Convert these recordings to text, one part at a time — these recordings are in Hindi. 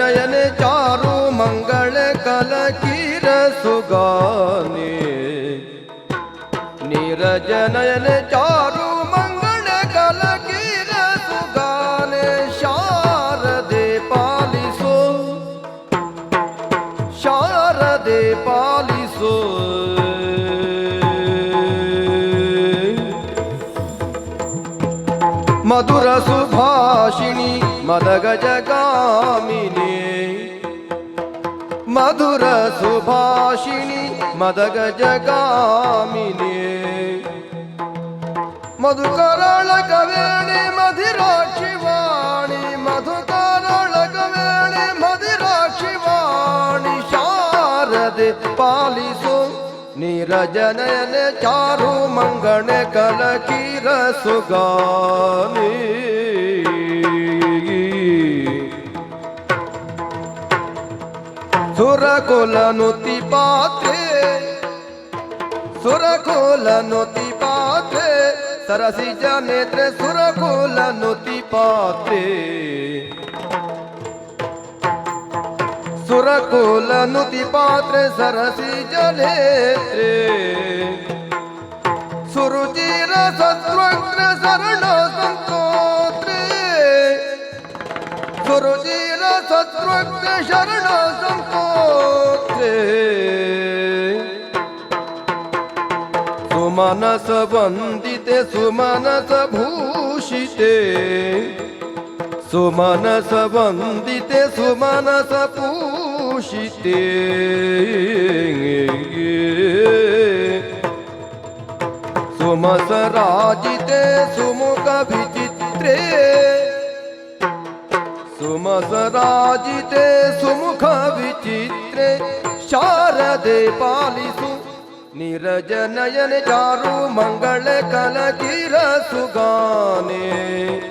नयन चारु मंगल कल कीर सुगाने। नीरजनयन चारु मंगल कल कीर सुगाने। शारदे पालिसो शारदे पालिसो मधुर सुभाषिणी मदगज गामिनी। मधुर मधुरसुभाषिणि मदगजगामिने मधुरसुभाषिणि मदगजगामिने मधुकरळकवेणे मधिराक्षिवाणी मधुकरण मधुकरळकवेणे मधिराक्षिवाणी शारद पाली पालिसु नीरज नयन चारु मंगण कल की रसुगामी सुर कुलनुति पाथे सुर कुलनुति पाथे सरसी जनेत्र सुर कुलनुति पाथे સુરકુલ નુતિ પાત્ર સરસી જલે સુરુચિર સત્વગ્ર શરણ સંતોત્રે સુરુચિર સત્વગ્ર શરણ સંતોત્રે સુમનસ વંદિતે સુમનસ ભૂષિતે ಸುಮನಸ ವಂದಿತೆ, ಸುಮನಸ ಪೂಷಿತೆ. ಸುಮಸ ರಾಜಿತೆ ಸುಮುಖ ವಿಚಿತ್ರೆ. ಸುಮಸ ರಾಜಿತೆ ಸುಮುಖ ವಿಚಿತ್ರೆ. ಶಾರದೆ ಪಾಲಿಸು ನಿರಜನಯನ ಚಾರು ಮಂಗಳ ಕಲಕಿರ ಸುಗಾನೆ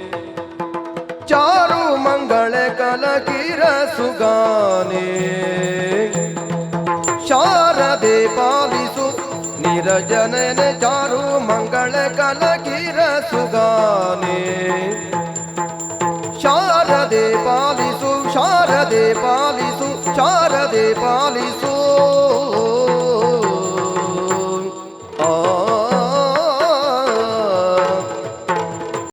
ಕಲಕಿರ ಸುಗಾನೆ. ಶಾರದೆ ಪಾಲಿಸು, ನಿರಜನನ ಚಾರು ಮಂಗಳ ಕಲಕಿರ ಸುಗಾನೆ. ಶಾರದೆ ಪಾಲಿಸು ಶಾರದೆ ಪಾಲಿಸು ಶಾರದೆ ಪಾಲಿಸು.